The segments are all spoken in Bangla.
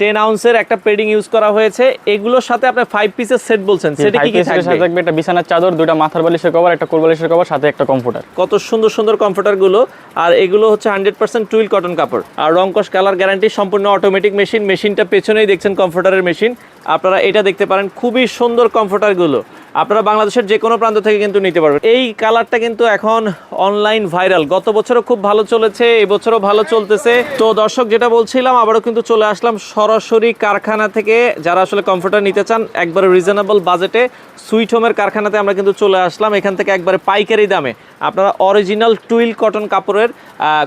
টেন আউন্সের একটা পেডিং ইউজ করা হয়েছে। এগুলোর সাথে আপনি ফাইভ পিসের সেট বলছেন। সেটা কি কি থাকবে? থাকবে একটা বিছানার চাদর দুটা মাথার বালিশের কভার একটা কোল বালিশের কভার সাথে একটা কম্পিউটার কত সুন্দর সুন্দর কমফোর্টারগুলো। আর এগুলো হচ্ছে হান্ড্রেড পার্সেন্ট টুইল কটন কাপড়। আর রংকশ কালার গ্যারান্টি সম্পূর্ণ অটোমেটিক মেশিন মেশিনটা পেছনেই দেখছেন কমফোর্টারের মেশিন আপনারা এটা দেখতে পারেন। খুবই সুন্দর কমফোর্টারগুলো। আপনারা বাংলাদেশের যে কোনো প্রান্ত থেকে কিন্তু নিতে পারবেন। এই কালারটা কিন্তু এখন অনলাইন ভাইরাল গত বছরও খুব ভালো চলেছে এবছরও ভালো চলতেছে। তো দর্শক যেটা বলছিলাম আবারও কিন্তু চলে আসলাম সরাসরি কারখানা থেকে। যারা আসলে কমফোর্টার নিতে চান একবারে রিজনেবল বাজেটে সুইট হোমের কারখানাতে আমরা কিন্তু চলে আসলাম। এখান থেকে একবারে পাইকারি দামে। আপনারা অরিজিনাল টুইল কটন কাপড়ের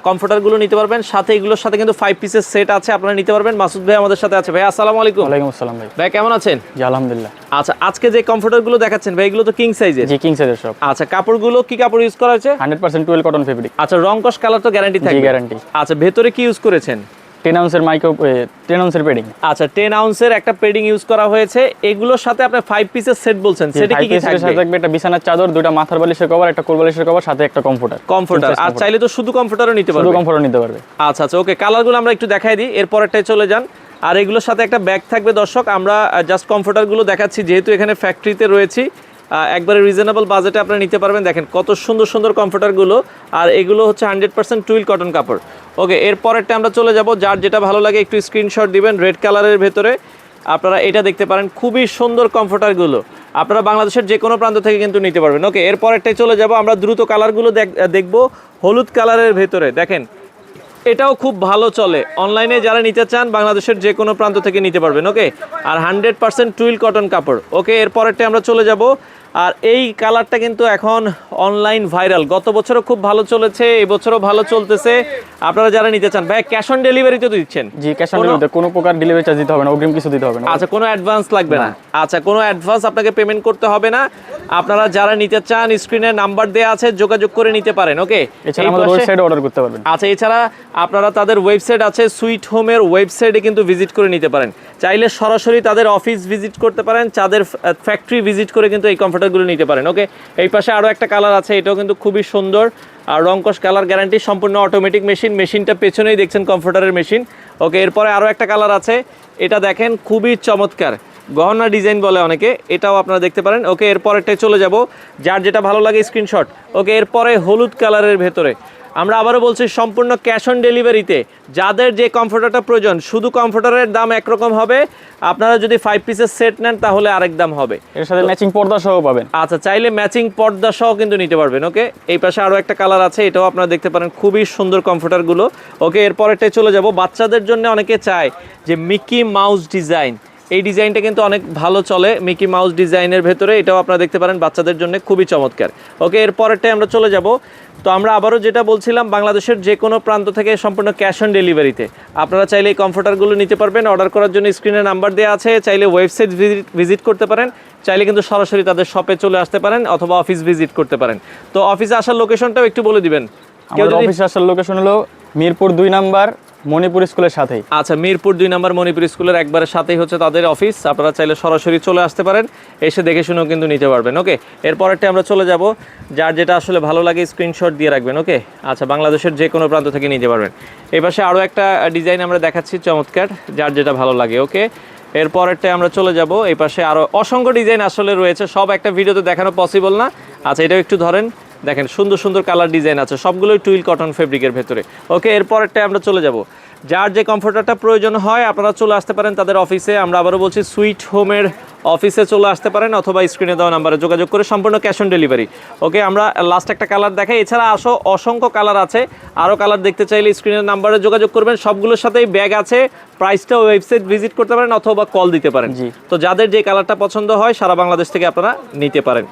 কমফোর্টারগুলো নিতে পারবেন। সাথে এগুলোর সাথে কিন্তু ফাইভ পিসের সেট আছে আপনারা নিতে পারবেন। মাসুদ ভাই আমাদের সাথে আছে। ভাই আসসালামু আলাইকুম। ওয়ালাইকুম আসসালাম ভাই। ভাই কেমন আছেন? জি আলহামদুলিল্লাহ। আচ্ছা আজকে যে কমফোর্টারগুলো দেখাচ্ছেন ভাই এগুলো তো কিং সাইজের জি কিং সাইজের সব। আচ্ছা কাপড়গুলো কি কাপড় ইউজ করা হয়েছে? Hundred percent twelve cotton fabric আচ্ছা রংকশ কালার তো গ্যারান্টি থাকবে। গ্যারান্টি আচ্ছা ভেতরে কি ইউজ করেছেন? টেন আউন্সের মাইক্রো টেন আউন্সের পেডিং আচ্ছা টেন আউন্সের একটা পেডিং ইউজ করা হয়েছে। এগুলোর সাথে আপনি ফাইভ পিসের সেট বলছেন। সেটা কি কি সাথে থাকবে একটা বিছানার চাদর দুটা মাথার বালিশের কভার একটা কোল বালিশের কভার সাথে একটা কম্পিউটার কমফোর্টার আর চাইলে তো শুধু কমফোর্টারও নিতে শুধু পারবেন কম্পিউটার নিতে পারবে। আচ্ছা আচ্ছা ওকে কালারগুলো আমরা একটু দেখাই দিই। এরপরেরটাই চলে যান। আর এগুলোর সাথে একটা ব্যাগ থাকবে দর্শক। আমরা জাস্ট কমফোর্টারগুলো দেখাচ্ছি, যেহেতু এখানে ফ্যাক্টরিতে রয়েছি একবারে রিজনেবল বাজেটে আপনারা নিতে পারবেন। দেখেন কত সুন্দর সুন্দর কমফোর্টারগুলো আর এগুলো হচ্ছে হান্ড্রেড পার্সেন্ট টুইল কটন কাপড়। ওকে এরপরেরটা আমরা চলে যাব, যার যেটা ভালো লাগে, একটু স্ক্রিনশট দিবেন রেড কালারের ভেতরে। আপনারা এটা দেখতে পারেন, খুবই সুন্দর কমফোর্টারগুলো আপনারা বাংলাদেশের যে কোনো প্রান্ত থেকে কিন্তু নিতে পারবেন। ওকে এরপরেরটাই চলে যাব, আমরা দ্রুত কালারগুলো দেখ- দেখব, হলুদ কালারের ভেতরে। দেখেন এটাও খুব ভালো চলে। অনলাইনে যারা নিতে চান বাংলাদেশের যে কোনো প্রান্ত থেকে নিতে পারবেন ওকে আর হান্ড্রেড পার্সেন্ট টুইল কটন কাপড় ওকে এরপরেরটা আমরা চলে যাব। আর এই কালারটা কিন্তু এখন অনলাইন ভাইরাল গত বছরও খুব ভালো চলেছে এবছরও ভালো চলতেছে। আপনারা যারা নিতে চান ভাই ক্যাশ অন ডেলিভারিতে তো দিচ্ছেন? জি ক্যাশ অন ডেলিভারিতে কোনো প্রকার ডেলিভারি চার্জ দিতে হবে না অগ্রিম কিছু দিতে হবে না। আচ্ছা কোনো অ্যাডভান্স লাগবে না। আচ্ছা কোনো অ্যাডভান্স আপনাকে পেমেন্ট করতে হবে না। আপনারা যারা নিতে চান স্ক্রিনে নাম্বার দেওয়া আছে যোগাযোগ করে নিতে পারেন ওকে এছাড়া আমাদের ওয়েবসাইটে অর্ডার করতে পারবেন। আচ্ছা এছাড়া আপনারা তাদের ওয়েবসাইট আছে সুইট হোমের ওয়েবসাইটে কিন্তু ভিজিট করে নিতে পারেন। চাইলে সরাসরি তাদের অফিস ভিজিট করতে পারেন তাদের ফ্যাক্টরি ভিজিট করে কিন্তু এই কমফোর্টারগুলো নিতে পারেন, ওকে? এই পাশে আরও একটা কালার আছে, এটাও কিন্তু খুবই সুন্দর। আর রংকশ কালার গ্যারান্টি, সম্পূর্ণ অটোমেটিক মেশিন, মেশিনটা পেছনেই দেখছেন কমফোর্টারের মেশিন। ওকে, এরপরে আরও একটা কালার আছে, এটা দেখেন খুবই চমৎকার। গহনা ডিজাইন বলে অনেকে, এটাও আপনারা দেখতে পারেন। ওকে এরপরেরটাই চলে যাব। যার যেটা ভালো লাগে স্ক্রিনশট। ওকে, এরপরে হলুদ কালারের ভেতরে। আমরা আবারও বলছি সম্পূর্ণ ক্যাশ অন ডেলিভারিতে যাদের যে কমফোর্টারটা প্রয়োজন শুধু কমফোর্টারের দাম একরকম হবে। আপনারা যদি ফাইভ পিসের সেট নেন তাহলে আরেক দাম হবে। এর সাথে ম্যাচিং পর্দা সহ পাবেন। আচ্ছা চাইলে ম্যাচিং পর্দা সহ কিন্তু নিতে পারবেন ওকে এই পাশে আরও একটা কালার আছে এটাও আপনারা দেখতে পারেন খুবই সুন্দর কমফোর্টারগুলো ওকে এরপরেরটাই চলে যাব। বাচ্চাদের জন্য অনেকে চায় যে মিকি মাউস ডিজাইন এই ডিজাইনটা কিন্তু অনেক ভালো চলে মিকি মাউস ডিজাইনের ভেতরে এটাও আপনারা দেখতে পারেন বাচ্চাদের জন্য খুবই চমৎকার। ওকে এরপরেরটাই আমরা চলে যাব। তো আমরা আবারও যেটা বলছিলাম বাংলাদেশের যে কোনো প্রান্ত থেকে সম্পূর্ণ ক্যাশ অন ডেলিভারিতে। আপনারা চাইলে এই কমফোর্টারগুলো নিতে পারবেন অর্ডার করার জন্য স্ক্রিনে নাম্বার দেওয়া আছে চাইলে ওয়েবসাইট ভিজিট ভিজিট করতে পারেন চাইলে কিন্তু সরাসরি তাদের শপে চলে আসতে পারেন অথবা অফিস ভিজিট করতে পারেন। তো অফিসে আসার লোকেশনটাও একটু বলে দিবেন। কেউ আমাদের অফিসে আসার লোকেশন হলো মিরপুর দুই নাম্বার মণিপুর স্কুলের সাথেই। আচ্ছা মিরপুর দুই নম্বর মণিপুর স্কুলের একবারে সাথেই হচ্ছে তাদের অফিস। আপনারা চাইলে সরাসরি চলে আসতে পারেন, এসে দেখে শুনেও কিন্তু নিতে পারবেন, ওকে? এরপরেরটা আমরা চলে যাব, যার যেটা আসলে ভালো লাগে স্ক্রিনশট দিয়ে রাখবেন, ওকে? আচ্ছা বাংলাদেশের যে কোনো প্রান্ত থেকে নিতে পারবেন। এই পাশে আরও একটা ডিজাইন আমরা দেখাচ্ছি চমৎকার, যার যেটা ভালো লাগে, ওকে? এরপরেরটা আমরা চলে যাব, এই পাশে আরও অসংখ্য ডিজাইন আসলে রয়েছে, সব একটা ভিডিওতে দেখানো পসিবল না। আচ্ছা এটাও একটু ধরেন দেখেন সুন্দর সুন্দর কালার ডিজাইন আছে সবগুলোই টুইল কটন ফেব্রিকের ভেতরে। ওকে এরপরেরটা আমরা চলে যাব। যার যে কমফোর্টারটা প্রয়োজন হয় আপনারা চলে আসতে পারেন তাদের অফিসে আমরা আবারও বলছি সুইট হোমের অফিসে চলে আসতে পারেন অথবা স্ক্রিনে দেওয়া নাম্বারে যোগাযোগ করে সম্পূর্ণ ক্যাশ অন ডেলিভারি ওকে আমরা লাস্ট একটা কালার দেখাই। এছাড়া আসো অসংখ্য কালার আছে। আরও কালার দেখতে চাইলে স্ক্রিনের নাম্বারে যোগাযোগ করবেন। সবগুলোর সাথেই ব্যাগ আছে। প্রাইসটা ওয়েবসাইট ভিজিট করতে পারেন অথবা কল দিতে পারেন। তো যাদের যে কালারটা পছন্দ হয় সারা বাংলাদেশ থেকে আপনারা নিতে পারেন।